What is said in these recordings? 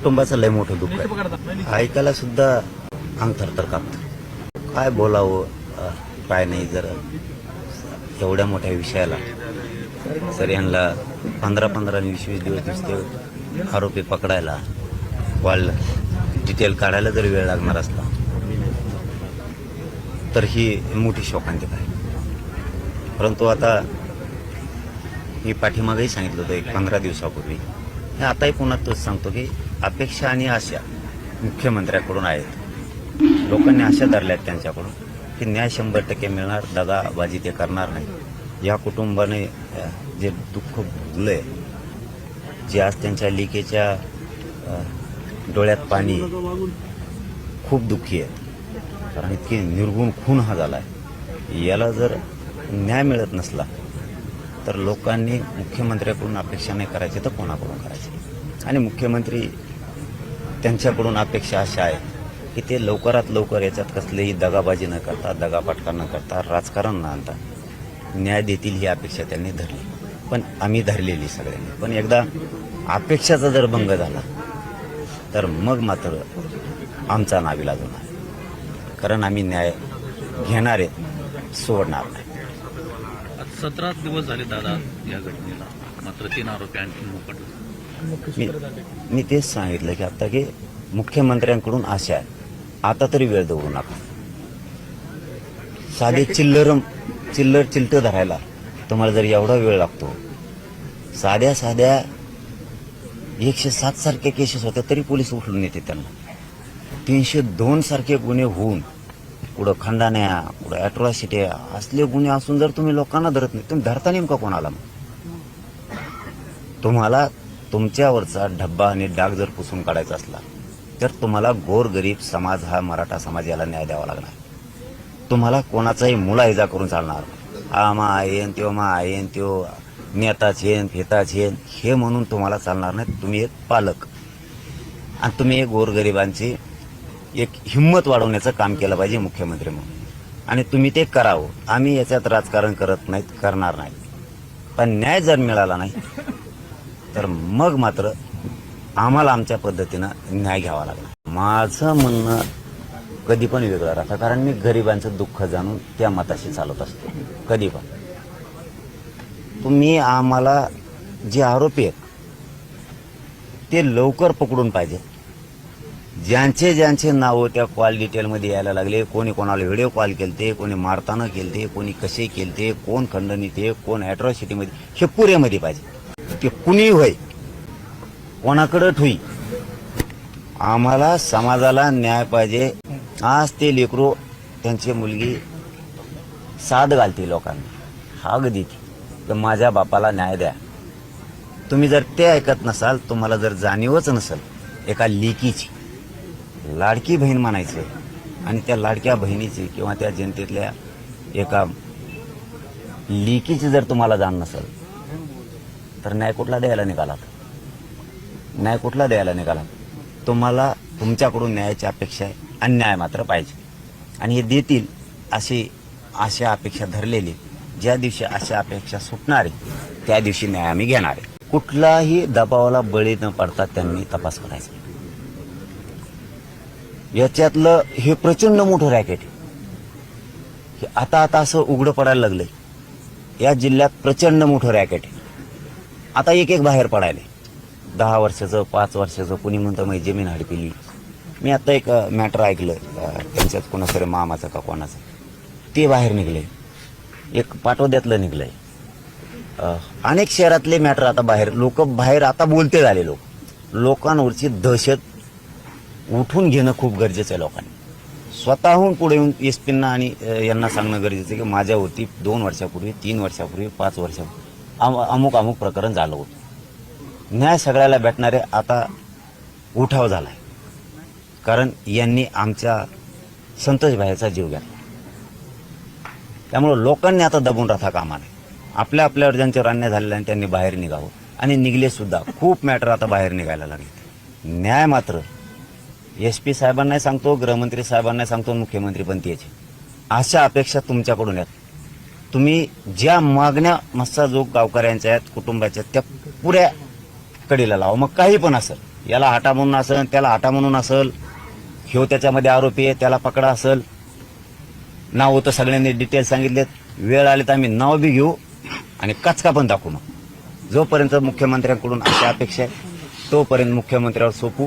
कुटुंबाचं लय मोठं दुःख आहे. ऐकायला सुद्धा अंग थरथर कापतं. काय बोलावं? काय नाही जर एवढ्या मोठ्या विषयाला. सर यांना पंधरा पंधरा आणि वीस वीस दिवस नुसते आरोपी पकडायला कॉल डिटेल काढायला जर वेळ लागणार असला तर ही मोठी शोकांतिका आहे. परंतु आता मी पाठीमागेही सांगितलं होतं एक पंधरा दिवसापूर्वी. हे आताही पुन्हा तोच सांगतो की अपेक्षा आणि आशा मुख्यमंत्र्याकडून आहेत. लोकांनी आशा धरल्या आहेत त्यांच्याकडून की न्याय शंभर टक्के मिळणार दगाबाजी ते करणार नाही. या कुटुंबाने जे दुःख भोगलंय जे आज त्यांच्या लिकेच्या डोळ्यात पाणी खूप दुःखी आहे कारण इतकी निर्गुण खून हा झाला आहे याला जर न्याय मिळत नसला तर लोकांनी मुख्यमंत्र्याकडून अपेक्षा नाही करायची तर कोणाकडून करायची? आणि मुख्यमंत्री त्यांच्याकडून अपेक्षा अशा आहे की ते लवकरात लवकर याच्यात कसलीही दगाबाजी न करता दगापटका न करता राजकारण न आणता न्याय देतील ही अपेक्षा त्यांनी धरली. पण आम्ही धरलेली सगळ्यांनी. पण एकदा अपेक्षाचा जर भंग झाला तर मग मात्र आमचा नाविला होणार कारण आम्ही न्याय घेणार आहेत सोडणार नाही. सतरा दिवस झाले दादा या घटनेला. मात्र तीन आरोपी आणखी मोकट मी मी तेच सांगितलं की आता की मुख्यमंत्र्यांकडून आशा आहे. आता तरी वेळ दवरू नका. साधे चिल्लर चिल्लर चिलट धरायला तुम्हाला जर एवढा वेळ लागतो. साध्या साध्या एकशे सात सारखे केसेस होत्या तरी पोलीस उठून येते त्यांना. तीनशे दोन सारखे गुन्हे होऊन पुढं खंडाण्या पुढं अॅट्रॉसिटी असले गुन्हे असून जर तुम्ही लोकांना धरत नाही तुम्ही धरता नेमका कोणाला मग? तुम्हाला तुमच्यावरचा डब्बा आणि डाग जर पुसून काढायचा असला तर तुम्हाला गोरगरीब समाज हा मराठा समाज याला न्याय द्यावा लागणार. तुम्हाला कोणाचाही मुलाहिजा करून चालणार. हा मा येन त्यो मा आयन त्यो नेताच येन फेता येन हे म्हणून तुम्हाला चालणार नाही. तुम्ही एक पालक. आणि तुम्ही एक गोरगरिबांची एक हिंमत वाढवण्याचं काम केलं पाहिजे मुख्यमंत्री म्हणून. आणि तुम्ही ते करावं. आम्ही याच्यात राजकारण करत नाहीत करणार नाही. पण न्याय जर मिळाला नाही तर मग मात्र आम्हाला आमच्या पद्धतीनं न्याय घ्यावा लागला. माझं म्हणणं कधी पण वेगळं राहतं कारण मी गरिबांचं दुःख जाणून त्या मताशी चालत असतो. कधी पण. तुम्ही आम्हाला जे आरोपी आहेत ते लवकर पकडून पाहिजे. ज्यांचे ज्यांचे नावं त्या कॉल डिटेलमध्ये यायला लागले कोणी कोणाला व्हिडिओ कॉल केलते कोणी मारताना केलते कोणी कसे केलते कोण खंडणीत कोण ॲट्रॉसिटीमध्ये हे पुरेमध्ये पाहिजे. ते कुणी होय? कोणाकडं होई आम्हाला समाजाला न्याय पाहिजे. आज ते लेकरू त्यांची मुलगी साथ घालते लोकांना. हाग देते. तर माझ्या बापाला न्याय द्या. तुम्ही जर ते ऐकत नसाल तुम्हाला जर जाणीवच नसेल एका लेकीची लाडकी बहीण म्हणायचं आणि त्या लाडक्या बहिणीची किंवा त्या जनतेतल्या एका लेकीची जर तुम्हाला जाण नसेल तर न्याय कुठला द्यायला निघालात. न्याय कुठला द्यायला निघालात. तुम्हाला तुमच्याकडून न्यायाची अपेक्षा आहे. अन्याय मात्र पाहिजे. आणि हे देतील अशी अशा अपेक्षा धरलेली. ज्या दिवशी अशा अपेक्षा सुटणार आहे त्या दिवशी न्याय आम्ही घेणार आहे. कुठलाही दबावाला बळी न पडता त्यांनी तपास करायचा. याच्यातलं हे प्रचंड मोठं रॅकेट आहे. हे आता आता असं उघडं पडायला लागलंय. या जिल्ह्यात प्रचंड मोठं रॅकेट आहे. आता एक एक बाहेर पडायले. दहा वर्षाचं पाच वर्षाचं कुणी म्हणतं माझी जमीन हडपिली. मी आता एक मॅटर ऐकलं त्यांच्यात कोणाचं मामाचं का कोणाचं. ते बाहेर निघले. एक पाटोद्यातलं निघलंय आहे अनेक शहरातले मॅटर आता बाहेर लोक बाहेर आता बोलते झाले लोक. लोकांवरची दहशत उठून घेणं खूप गरजेचं आहे लोकांनी. स्वतःहून पुढे येऊन एस पींना आणि यांना सांगणं गरजेचं आहे की माझ्यावरती दोन वर्षापूर्वी तीन वर्षापूर्वी पाच वर्षापूर्वी अम- अमुक अमुक प्रकरण झालं होतं. न्याय सगळ्याला भेटणारे आता उठाव झाला आहे कारण यांनी आमच्या संतोष भाईचा जीव घेतला. त्यामुळं लोकांनी आता दबून राहता कामा नये आपल्या आपल्यावर ज्यांच्यावर अन्याय झालेला आणि त्यांनी बाहेर निघावं. आणि निघले सुद्धा. खूप मॅटर आता बाहेर निघायला लागले. न्याय मात्र एस पी साहेबांनाही सांगतो गृहमंत्री साहेबांना सांगतो मुख्यमंत्री पण त्याची अशा अपेक्षा तुमच्याकडून आहेत. तुम्ही ज्या मागण्या मस्साजोग गावकऱ्यांच्या आहेत कुटुंबाच्या आहेत, त्या पुऱ्या कडीला लावा. मग काही पण असेल. याला हाटा म्हणून असेल त्याला हाटा म्हणून असेल ह्यो त्याच्यामध्ये आरोपी आहे त्याला पकडा असेल. नाव होतं सगळ्यांनी डिटेल सांगितलेत. वेळ आली तर आम्ही नाव बी घेऊ आणि कचका पण दाखवू मग. जोपर्यंत मुख्यमंत्र्यांकडून अशी अपेक्षा आहे तोपर्यंत मुख्यमंत्र्यावर सोपू.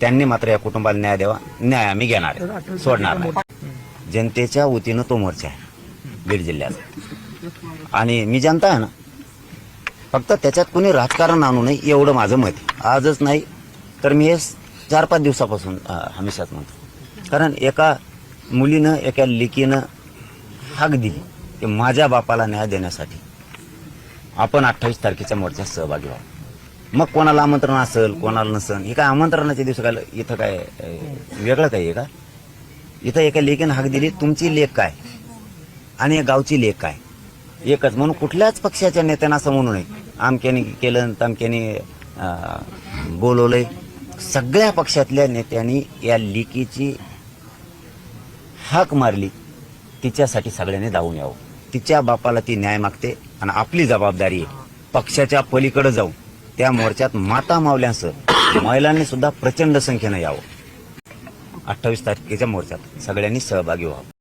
त्यांनी मात्र या कुटुंबाला न्याय द्यावा. न्याय आम्ही घेणार सोडणार नाही. जनतेच्या वतीनं तो मोर्चा आहे. बीड जिल्ह्यात. आणि मी जनता आहे ना फक्त त्याच्यात कोणी राजकारण आणू नये एवढं माझं मत आहे. आजच नाही तर मी हे चार पाच दिवसापासून हमेशात म्हणतो. कारण एका मुलीनं एका लेकीनं हाक दिली की माझ्या बापाला न्याय देण्यासाठी आपण अठ्ठावीस तारखेच्या मोर्चात सहभागी व्हावं. मग कोणाला आमंत्रण असेल कोणाला नसेल हे काय आमंत्रणाच्या दिवशी काय इथं काय वेगळं काही आहे का? इथं एका लेकीनं हाक दिली तुमची लेख काय? आणि या गावची लेख आहे. एकच म्हणून कुठल्याच पक्षाच्या नेत्यांना असं म्हणू नये. आमक्याने केलं तमक्याने बोलवलंय. सगळ्या पक्षातल्या नेत्यांनी या लेकीची हाक मारली. तिच्यासाठी सगळ्यांनी धावून यावं. तिच्या बापाला ती न्याय मागते आणि आपली जबाबदारी आहे. पक्षाच्या पलीकडे जाऊन त्या मोर्चात माता मावल्यांसह महिलांनी सुद्धा प्रचंड संख्येनं यावं. अठ्ठावीस तारखेच्या मोर्चात सगळ्यांनी सहभागी व्हावं.